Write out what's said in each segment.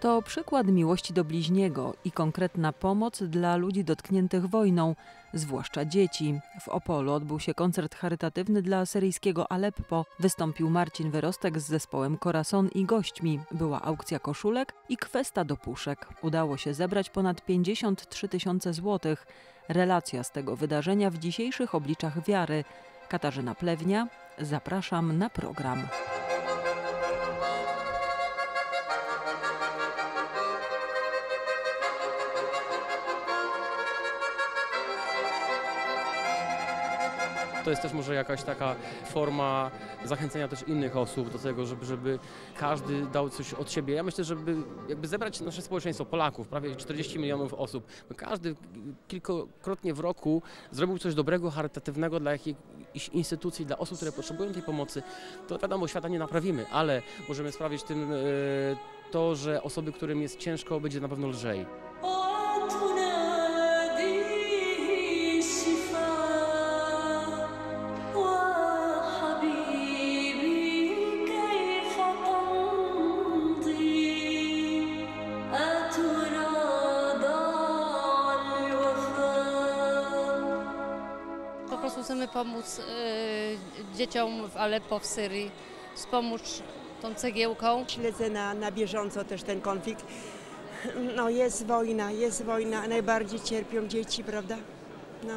To przykład miłości do bliźniego i konkretna pomoc dla ludzi dotkniętych wojną, zwłaszcza dzieci. W Opolu odbył się koncert charytatywny dla syryjskiego Aleppo. Wystąpił Marcin Wyrostek z zespołem Corazon i gośćmi. Była aukcja koszulek i kwesta do puszek. Udało się zebrać ponad 53 tysiące złotych. Relacja z tego wydarzenia w dzisiejszych obliczach wiary. Katarzyna Plewnia, zapraszam na program. To jest też może jakaś taka forma zachęcenia też innych osób do tego, żeby, żeby każdy dał coś od siebie. Ja myślę, żeby jakby zebrać nasze społeczeństwo Polaków, prawie 40 milionów osób, każdy kilkukrotnie w roku zrobił coś dobrego, charytatywnego dla jakiejś instytucji, dla osób, które potrzebują tej pomocy, to wiadomo, świata nie naprawimy, ale możemy sprawić tym e, to, że osoby, którym jest ciężko, będzie na pewno lżej. Pomóc y, dzieciom w Aleppo, w Syrii, wspomóc tą cegiełką. Śledzę na, na bieżąco też ten konflikt. No jest wojna, jest wojna, najbardziej cierpią dzieci, prawda? No,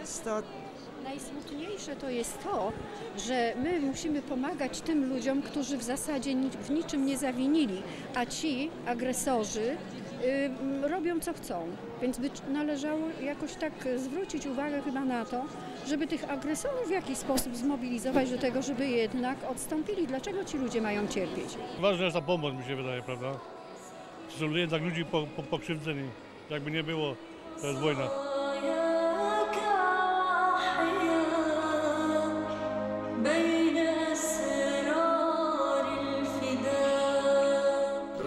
jest to Najsmutniejsze to jest to, że my musimy pomagać tym ludziom, którzy w zasadzie w niczym nie zawinili, a ci agresorzy robią co chcą. Więc by należało jakoś tak zwrócić uwagę chyba na to, żeby tych agresorów w jakiś sposób zmobilizować do tego, żeby jednak odstąpili. Dlaczego ci ludzie mają cierpieć? Ważna jest ta pomoc, mi się wydaje, prawda? Są jednak ludzi po, po. Jakby nie było, to jest wojna.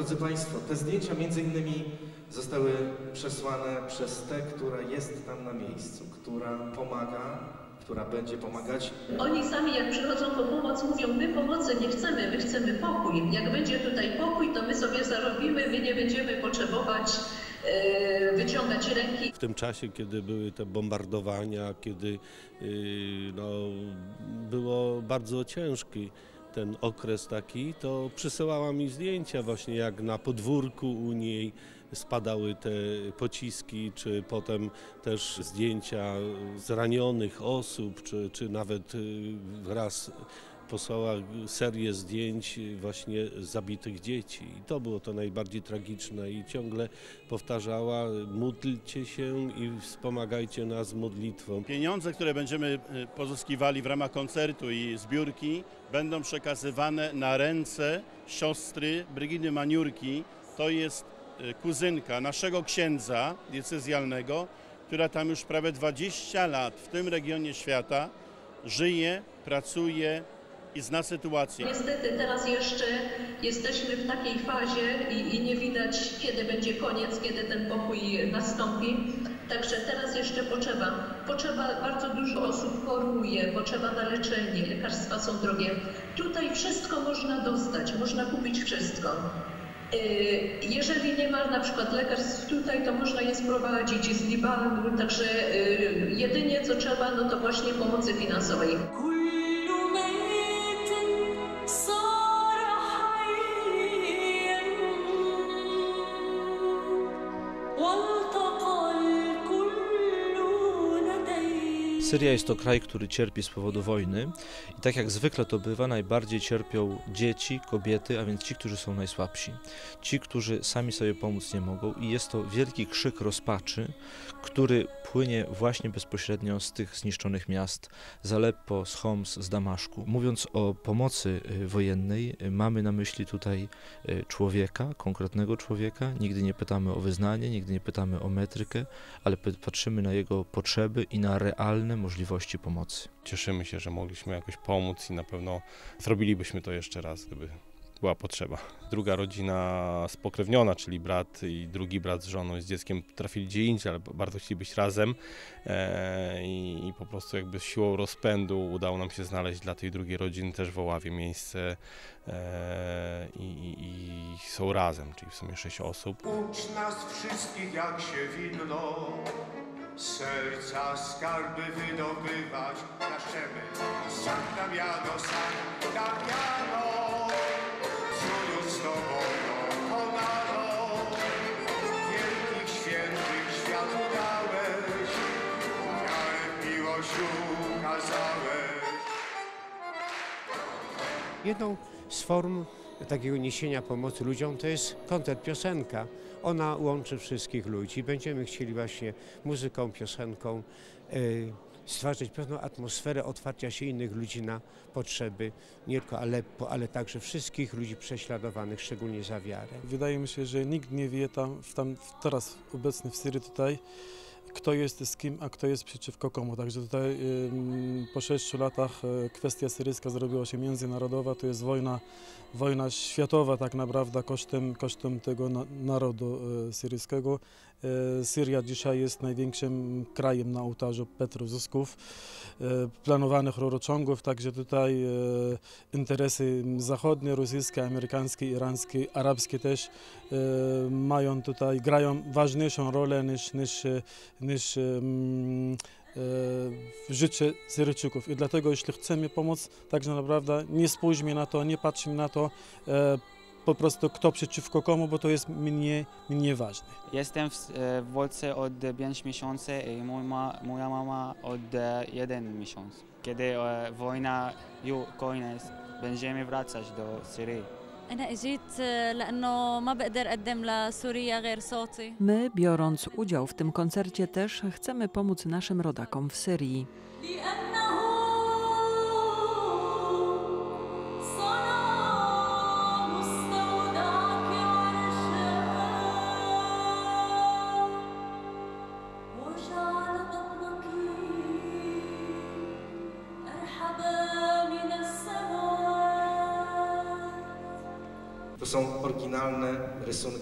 Drodzy Państwo, te zdjęcia między innymi zostały przesłane przez tę, która jest tam na miejscu, która pomaga, która będzie pomagać. Oni sami jak przychodzą po pomoc mówią, my pomocy nie chcemy, my chcemy pokój. Jak będzie tutaj pokój, to my sobie zarobimy, my nie będziemy potrzebować e, wyciągać ręki. W tym czasie, kiedy były te bombardowania, kiedy yy, no, było bardzo ciężki ten okres taki, to przysyłała mi zdjęcia właśnie jak na podwórku u niej spadały te pociski, czy potem też zdjęcia zranionych osób, czy, czy nawet yy, raz posłała serię zdjęć właśnie zabitych dzieci. I to było to najbardziej tragiczne i ciągle powtarzała módlcie się i wspomagajcie nas modlitwą. Pieniądze, które będziemy y, pozyskiwali w ramach koncertu i zbiórki, będą przekazywane na ręce siostry Brygidy Maniurki. To jest y, kuzynka naszego księdza diecezjalnego, która tam już prawie 20 lat w tym regionie świata żyje, pracuje i zna sytuację. Niestety teraz jeszcze jesteśmy w takiej fazie i, i nie widać kiedy będzie koniec, kiedy ten pokój nastąpi. Także teraz jeszcze potrzeba. Potrzeba bardzo dużo osób choruje, potrzeba na leczenie, lekarstwa są drogie. Tutaj wszystko można dostać, można kupić wszystko. Yy, Jeżeli nie ma na przykład lekarstw tutaj, to można je sprowadzić z Libanu, także yy, jedynie co trzeba, no to właśnie pomocy finansowej. Syria jest to kraj, który cierpi z powodu wojny i tak jak zwykle to bywa, najbardziej cierpią dzieci, kobiety, a więc ci, którzy są najsłabsi. Ci, którzy sami sobie pomóc nie mogą i jest to wielki krzyk rozpaczy, który płynie właśnie bezpośrednio z tych zniszczonych miast, z Aleppo, z Homs, z Damaszku. Mówiąc o pomocy y, wojennej, y, mamy na myśli tutaj y, człowieka, konkretnego człowieka. Nigdy nie pytamy o wyznanie, nigdy nie pytamy o metrykę, ale patrzymy na jego potrzeby i na realne możliwości pomocy. Cieszymy się, że mogliśmy jakoś pomóc i na pewno zrobilibyśmy to jeszcze raz, gdyby była potrzeba. Druga rodzina spokrewniona, czyli brat i drugi brat z żoną i z dzieckiem trafili gdzie indziej, ale bardzo chcieli być razem e, i, i po prostu jakby siłą rozpędu udało nam się znaleźć dla tej drugiej rodziny też w Oławie miejsce e, i, i, są razem, czyli w sumie sześć osób. Ucz nas wszystkich jak się winno Serca skarby wydobywać Klaszczemy San Damiano, San Damiano Cudu z Tobą dokonano Wielkich świętych świat dałeś. Wiarę miłość ukazałeś. Jedną z form takiego niesienia pomocy ludziom to jest koncert, piosenka. Ona łączy wszystkich ludzi. Będziemy chcieli właśnie muzyką, piosenką y, stwarzać pewną atmosferę otwarcia się innych ludzi na potrzeby nie tylko Aleppo, ale także wszystkich ludzi prześladowanych, szczególnie za wiarę. Wydaje mi się, że nikt nie wie tam, tam teraz obecny w Syrii tutaj, kto jest z kim, a kto jest przeciwko komu. Także tutaj po sześciu latach e, kwestia syryjska zrobiła się międzynarodowa. To jest wojna, wojna światowa tak naprawdę kosztem, kosztem tego na, narodu e, syryjskiego. E, Syria dzisiaj jest największym krajem na ołtarzu petrozysków, e, planowanych rurociągów, także tutaj e, interesy zachodnie, rosyjskie, amerykańskie, irańskie, arabskie też e, mają tutaj, grają ważniejszą rolę niż, niż, niż e, życie Syryjczyków. I dlatego jeśli chcemy pomóc, także naprawdę nie spójrzmy na to, nie patrzmy na to, e, po prostu kto przeciwko komu, bo to jest mniej, mniej ważne. Jestem w, e, w Polsce od 5 miesięcy i mój ma, moja mama od e, 1 miesiąc. Kiedy e, wojna już koniec, będziemy wracać do Syrii. أنا إجيت لأنه ما بقدر أقدم لسوريا غير صوتي My, biorąc udział w tym koncercie, też chcemy pomóc naszym rodakom w Syrii.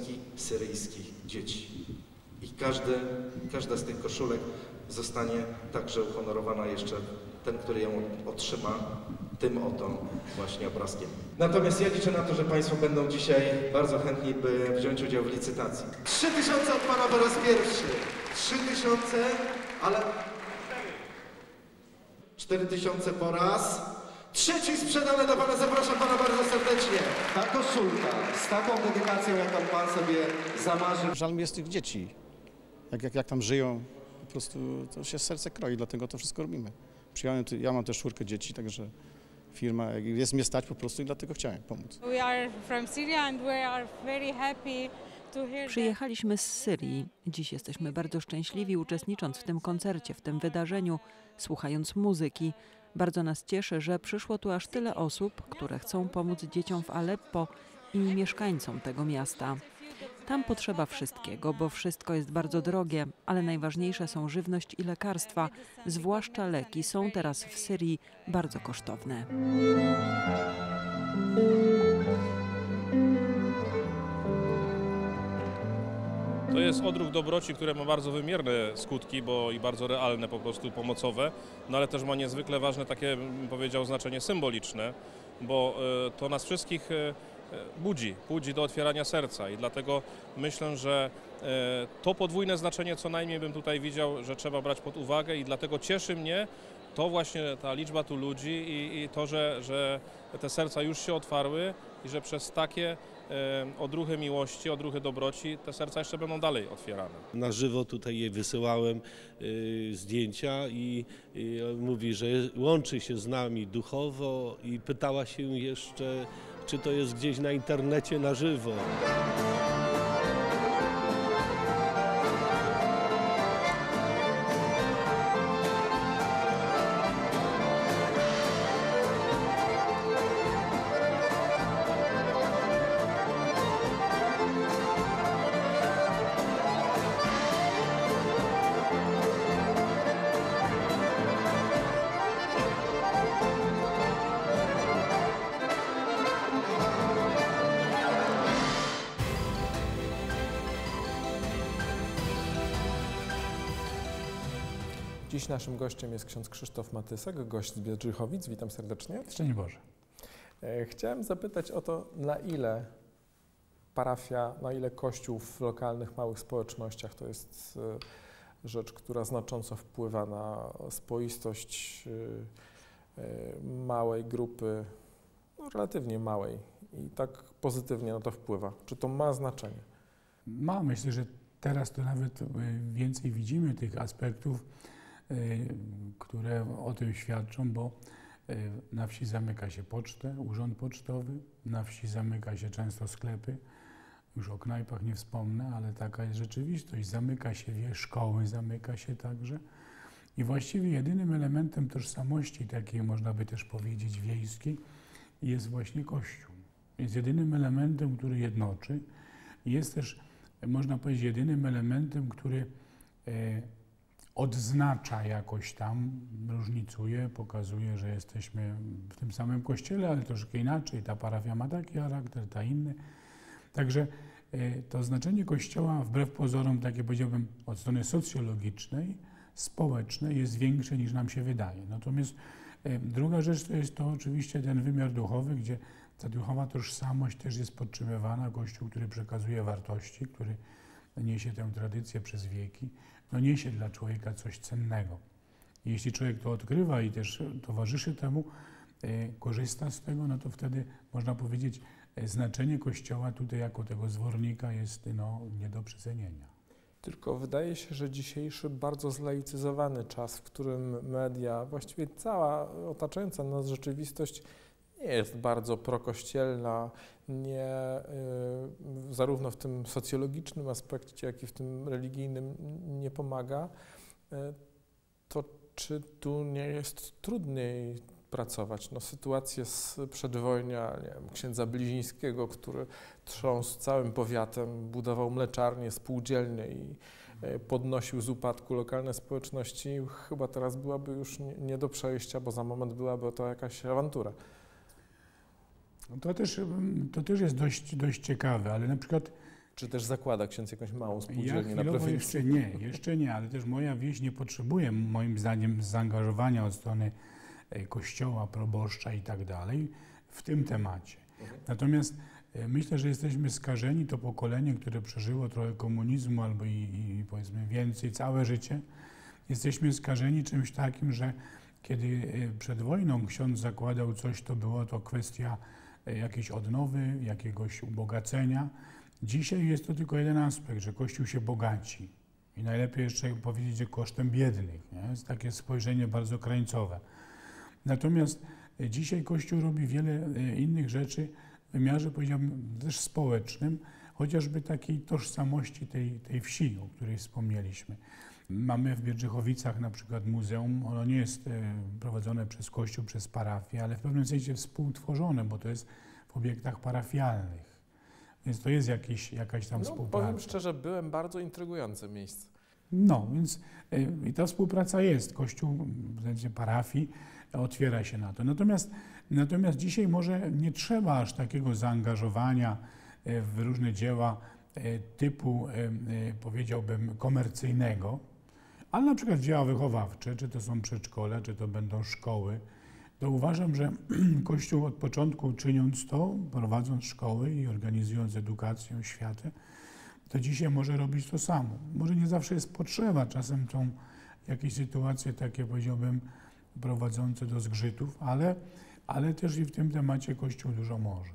Rysunki syryjskich dzieci. I każdy, każda z tych koszulek zostanie także uhonorowana jeszcze ten, który ją otrzyma, tym oto właśnie obrazkiem. Natomiast ja liczę na to, że Państwo będą dzisiaj bardzo chętni, by wziąć udział w licytacji. 3000 od Pana po raz pierwszy. 3000, ale 4000 po raz. Trzeci sprzedane do Pana, zapraszam Pana bardzo serdecznie. Ta koszulka z taką dedykacją, jaką Pan sobie zamarzył. Żal mi jest tych dzieci. Jak, jak, jak tam żyją, po prostu to się serce kroi, dlatego to wszystko robimy. Przyjąłem, ja mam też czwórkę dzieci, także firma, jest mnie stać po prostu i dlatego chciałem pomóc. We are from Syria and we are very happy Przyjechaliśmy z Syrii. Dziś jesteśmy bardzo szczęśliwi uczestnicząc w tym koncercie, w tym wydarzeniu, słuchając muzyki. Bardzo nas cieszy, że przyszło tu aż tyle osób, które chcą pomóc dzieciom w Aleppo i mieszkańcom tego miasta. Tam potrzeba wszystkiego, bo wszystko jest bardzo drogie, ale najważniejsze są żywność i lekarstwa, zwłaszcza leki są teraz w Syrii bardzo kosztowne. To jest odruch dobroci, który ma bardzo wymierne skutki, bo i bardzo realne, po prostu pomocowe, no ale też ma niezwykle ważne takie, bym powiedział, znaczenie symboliczne, bo e, to nas wszystkich e, e, budzi, budzi do otwierania serca i dlatego myślę, że to podwójne znaczenie co najmniej bym tutaj widział, że trzeba brać pod uwagę i dlatego cieszy mnie to właśnie ta liczba tu ludzi i, i to, że, że te serca już się otwarły i że przez takie odruchy miłości, odruchy dobroci te serca jeszcze będą dalej otwierane. Na żywo tutaj jej wysyłałem y, zdjęcia i, mówi, że łączy się z nami duchowo i pytała się jeszcze, czy to jest gdzieś na internecie na żywo. Dziś naszym gościem jest ksiądz Krzysztof Matysek, gość z Biedrzychowic. Witam serdecznie. Szczęść Boże. E, Chciałem zapytać o to, na ile parafia, na ile kościół w lokalnych, małych społecznościach to jest e, rzecz, która znacząco wpływa na spoistość e, małej grupy, no, relatywnie małej i tak pozytywnie na to wpływa. Czy to ma znaczenie? Ma, myślę, że teraz to nawet więcej widzimy tych aspektów, które o tym świadczą, bo y, na wsi zamyka się pocztę, urząd pocztowy, na wsi zamyka się często sklepy, już o knajpach nie wspomnę, ale taka jest rzeczywistość. Zamyka się wie, szkoły, zamyka się także. I właściwie jedynym elementem tożsamości, takiej można by też powiedzieć wiejskiej, jest właśnie Kościół. Jest jedynym elementem, który jednoczy. Jest też, można powiedzieć, jedynym elementem, który e, odznacza jakoś tam, różnicuje, pokazuje, że jesteśmy w tym samym kościele, ale troszkę inaczej. Ta parafia ma taki charakter, ta inny. Także e, to znaczenie Kościoła, wbrew pozorom, takie powiedziałbym, od strony socjologicznej, społecznej, jest większe niż nam się wydaje. Natomiast e, druga rzecz to jest to oczywiście ten wymiar duchowy, gdzie ta duchowa tożsamość też jest podtrzymywana. Kościół, który przekazuje wartości, który niesie tę tradycję przez wieki, no niesie dla człowieka coś cennego. Jeśli człowiek to odkrywa i też towarzyszy temu, e, korzysta z tego, no to wtedy można powiedzieć, e, znaczenie Kościoła tutaj jako tego zwornika jest no, nie do przecenienia. Tylko wydaje się, że dzisiejszy bardzo zlaicyzowany czas, w którym media, właściwie cała otaczająca nas rzeczywistość nie jest bardzo prokościelna, nie, y, zarówno w tym socjologicznym aspekcie, jak i w tym religijnym nie pomaga, y, to czy tu nie jest trudniej pracować? No, sytuacje z przedwojnia, nie wiem, księdza Blizińskiego, który trząsł całym powiatem, budował mleczarnie, spółdzielnie i y, podnosił z upadku lokalne społeczności, chyba teraz byłaby już nie do przejścia, bo za moment byłaby to jakaś awantura. No to też, mm, to też jest dość, dość ciekawe, ale na przykład Czy też zakłada ksiądz jakąś małą ja spółdzielnię na chwilowo prowincji? jeszcze nie, jeszcze nie, ale też moja wieś nie potrzebuje moim zdaniem zaangażowania od strony e, kościoła, proboszcza i tak dalej w tym temacie. Natomiast e, myślę, że jesteśmy skażeni, to pokolenie, które przeżyło trochę komunizmu albo i, i powiedzmy więcej, całe życie, jesteśmy skażeni czymś takim, że kiedy e, przed wojną ksiądz zakładał coś, to było to kwestia jakiejś odnowy, jakiegoś ubogacenia. Dzisiaj jest to tylko jeden aspekt, że Kościół się bogaci. I najlepiej jeszcze powiedzieć, że kosztem biednych. Nie? Jest takie spojrzenie bardzo krańcowe. Natomiast e, dzisiaj Kościół robi wiele e, innych rzeczy w wymiarze, powiedziałbym, też społecznym, chociażby takiej tożsamości tej, tej wsi, o której wspomnieliśmy. Mamy w Biedrzychowicach na przykład muzeum, ono nie jest e, prowadzone przez Kościół, przez parafię, ale w pewnym sensie współtworzone, bo to jest w obiektach parafialnych. Więc to jest jakiś, jakaś tam No, współpraca. powiem szczerze, byłem bardzo intrygujące miejsce. No, więc y, i ta współpraca jest. Kościół w sensie parafii otwiera się na to. Natomiast, natomiast dzisiaj może nie trzeba aż takiego zaangażowania y, w różne dzieła typu, powiedziałbym, komercyjnego, ale na przykład dzieła wychowawcze, czy to są przedszkola, czy to będą szkoły, to uważam, że Kościół od początku czyniąc to, prowadząc szkoły i organizując edukację, oświatę, to dzisiaj może robić to samo. Może nie zawsze jest potrzeba, czasem są jakieś sytuacje takie, powiedziałbym, prowadzące do zgrzytów, ale, ale też i w tym temacie Kościół dużo może.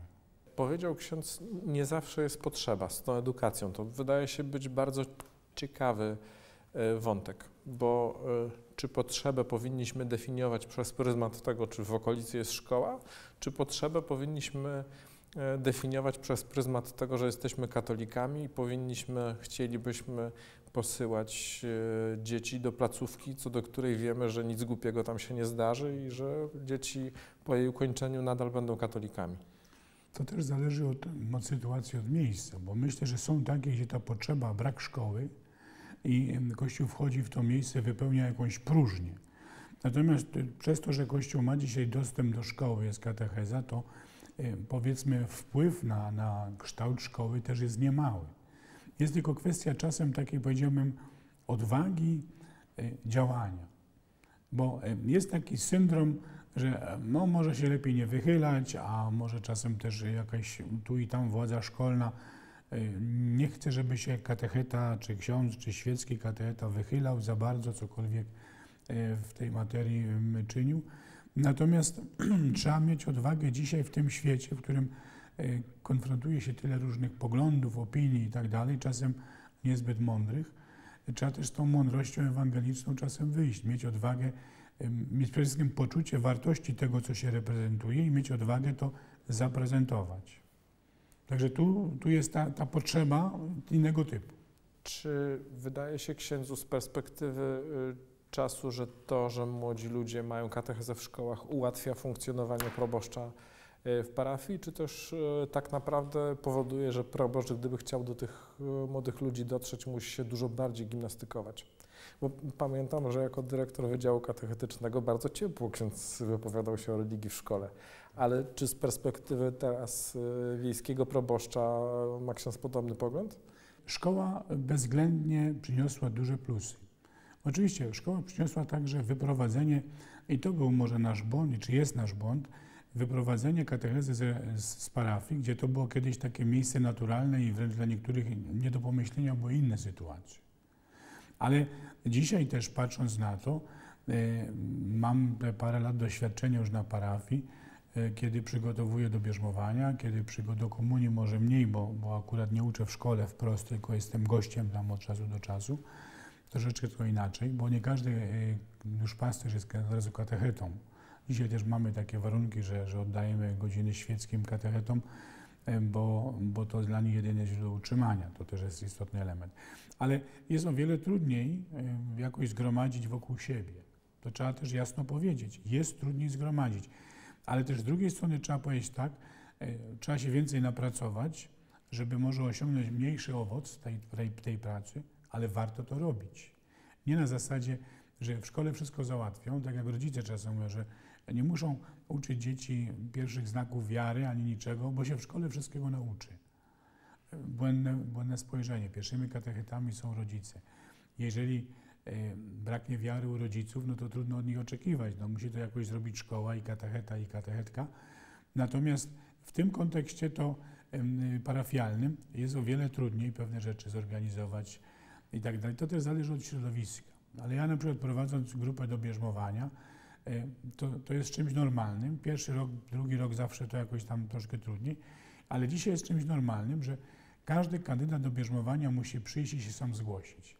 Powiedział ksiądz, nie zawsze jest potrzeba z tą edukacją. To wydaje się być bardzo ciekawy wątek, bo e, czy potrzebę powinniśmy definiować przez pryzmat tego, czy w okolicy jest szkoła, czy potrzebę powinniśmy e, definiować przez pryzmat tego, że jesteśmy katolikami i powinniśmy, chcielibyśmy posyłać e, dzieci do placówki, co do której wiemy, że nic głupiego tam się nie zdarzy i że dzieci po jej ukończeniu nadal będą katolikami. To też zależy od, od sytuacji, od miejsca, bo myślę, że są takie, gdzie ta potrzeba, brak szkoły i Kościół wchodzi w to miejsce, wypełnia jakąś próżnię. Natomiast y, przez to, że Kościół ma dzisiaj dostęp do szkoły, jest katecheza, to powiedzmy wpływ na, na kształt szkoły też jest niemały. Jest tylko kwestia czasem takiej, powiedziałbym, odwagi y, działania. Bo jest taki syndrom, że no, może się lepiej nie wychylać, a może czasem też jakaś tu i tam władza szkolna nie chce, żeby się katecheta, czy ksiądz, czy świecki katecheta wychylał za bardzo, cokolwiek e, w tej materii czynił. Natomiast trzeba mieć odwagę dzisiaj w tym świecie, w którym e, konfrontuje się tyle różnych poglądów, opinii i tak dalej, czasem niezbyt mądrych. Trzeba też tą mądrością ewangeliczną czasem wyjść, mieć odwagę, mieć przede wszystkim poczucie wartości tego, co się reprezentuje i mieć odwagę to zaprezentować. Także tu, tu jest ta, ta potrzeba innego typu. Czy wydaje się księdzu z perspektywy y, czasu, że to, że młodzi ludzie mają katechezę w szkołach ułatwia funkcjonowanie proboszcza y, w parafii, czy też y, tak naprawdę powoduje, że proboszcz, gdyby chciał do tych młodych ludzi dotrzeć, musi się dużo bardziej gimnastykować? Bo pamiętam, że jako dyrektor Wydziału Katechetycznego bardzo ciepło ksiądz wypowiadał się o religii w szkole. Ale czy z perspektywy teraz y, wiejskiego proboszcza ma ksiądz podobny pogląd? Szkoła bezwzględnie przyniosła duże plusy. Oczywiście szkoła przyniosła także wyprowadzenie, i to był może nasz błąd, czy jest nasz błąd, wyprowadzenie katechezy z, z parafii, gdzie to było kiedyś takie miejsce naturalne i wręcz dla niektórych nie do pomyślenia były inne sytuacje. Ale dzisiaj też patrząc na to, e, mam parę lat doświadczenia już na parafii, e, kiedy przygotowuję do bierzmowania, kiedy do komunii może mniej, bo, bo akurat nie uczę w szkole wprost, tylko jestem gościem tam od czasu do czasu. Troszeczkę to inaczej, bo nie każdy e, już pasterz jest od razu katechetą. Dzisiaj też mamy takie warunki, że, że oddajemy godziny świeckim katechetom, bo, bo to dla nich jedyne źródło utrzymania. To też jest istotny element. Ale jest o wiele trudniej jakoś zgromadzić wokół siebie. To trzeba też jasno powiedzieć. Jest trudniej zgromadzić. Ale też z drugiej strony trzeba powiedzieć tak, e, trzeba się więcej napracować, żeby może osiągnąć mniejszy owoc tej, tej, tej pracy, ale warto to robić. Nie na zasadzie, że w szkole wszystko załatwią, tak jak rodzice czasem mówią, że nie muszą uczyć dzieci pierwszych znaków wiary ani niczego, bo się w szkole wszystkiego nauczy. Błędne, błędne spojrzenie. Pierwszymi katechetami są rodzice. Jeżeli e, braknie wiary u rodziców, no to trudno od nich oczekiwać. No, musi to jakoś zrobić szkoła i katecheta i katechetka. Natomiast w tym kontekście to parafialnym jest o wiele trudniej pewne rzeczy zorganizować i tak dalej. To też zależy od środowiska. Ale ja na przykład prowadząc grupę do bierzmowania, to, to jest czymś normalnym. Pierwszy rok, drugi rok zawsze to jakoś tam troszkę trudniej, ale dzisiaj jest czymś normalnym, że każdy kandydat do bierzmowania musi przyjść i się sam zgłosić.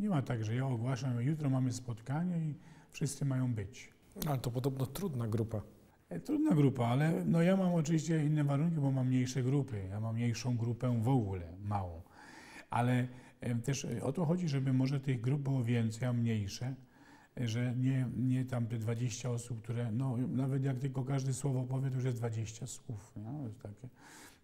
Nie ma tak, że ja ogłaszam, jutro mamy spotkanie i wszyscy mają być. Ale to podobno trudna grupa. E, Trudna grupa, ale no ja mam oczywiście inne warunki, bo mam mniejsze grupy. Ja mam mniejszą grupę w ogóle, małą. Ale e, też e, o to chodzi, żeby może tych grup było więcej, a mniejsze, e, że nie, nie tam te 20 osób, które, no nawet jak tylko każde słowo powie, to już jest 20 słów. Nie? To jest takie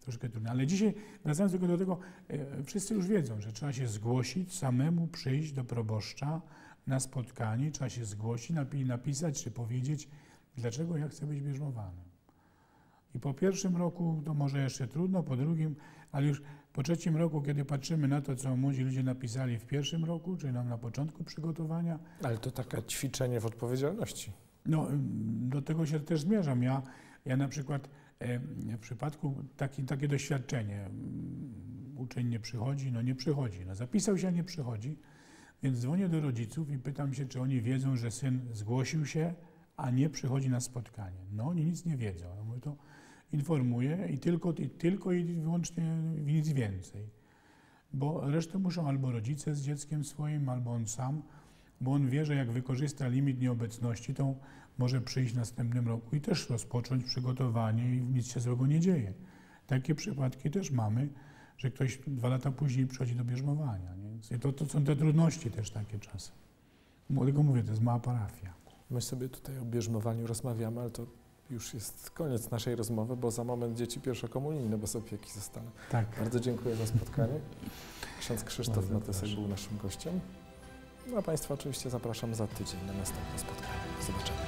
troszkę trudne. Ale dzisiaj, wracając tylko do tego, e, wszyscy już wiedzą, że trzeba się zgłosić, samemu przyjść do proboszcza na spotkanie, trzeba się zgłosić, napi- napisać czy powiedzieć, dlaczego ja chcę być bierzmowany. I po pierwszym roku to może jeszcze trudno, po drugim, ale już po trzecim roku, kiedy patrzymy na to, co młodzi ludzie napisali w pierwszym roku, czyli nam na początku przygotowania, Ale to takie ćwiczenie w odpowiedzialności. no, do tego się też zmierzam. Ja, ja na przykład w przypadku taki, takie doświadczenie, uczeń nie przychodzi, no nie przychodzi, no zapisał się, a nie przychodzi, więc dzwonię do rodziców i pytam się, czy oni wiedzą, że syn zgłosił się, a nie przychodzi na spotkanie. No oni nic nie wiedzą. Ja mówię, to informuję i tylko, i tylko i wyłącznie nic więcej. Bo resztę muszą albo rodzice z dzieckiem swoim, albo on sam, bo on wie, że jak wykorzysta limit nieobecności, to może przyjść w następnym roku i też rozpocząć przygotowanie i nic się złego nie dzieje. Takie przypadki też mamy, że ktoś dwa lata później przychodzi do bierzmowania. Nie? To, to są te trudności też takie czasem. Dlatego mówię, to jest mała parafia. My sobie tutaj o bierzmowaniu rozmawiamy, ale to już jest koniec naszej rozmowy, bo za moment dzieci pierwszokomunijne bez opieki zostaną. Tak. Bardzo dziękuję za spotkanie. Ksiądz Krzysztof Matysek był naszym gościem. No a Państwa oczywiście zapraszam za tydzień na następne spotkanie. Do zobaczenia.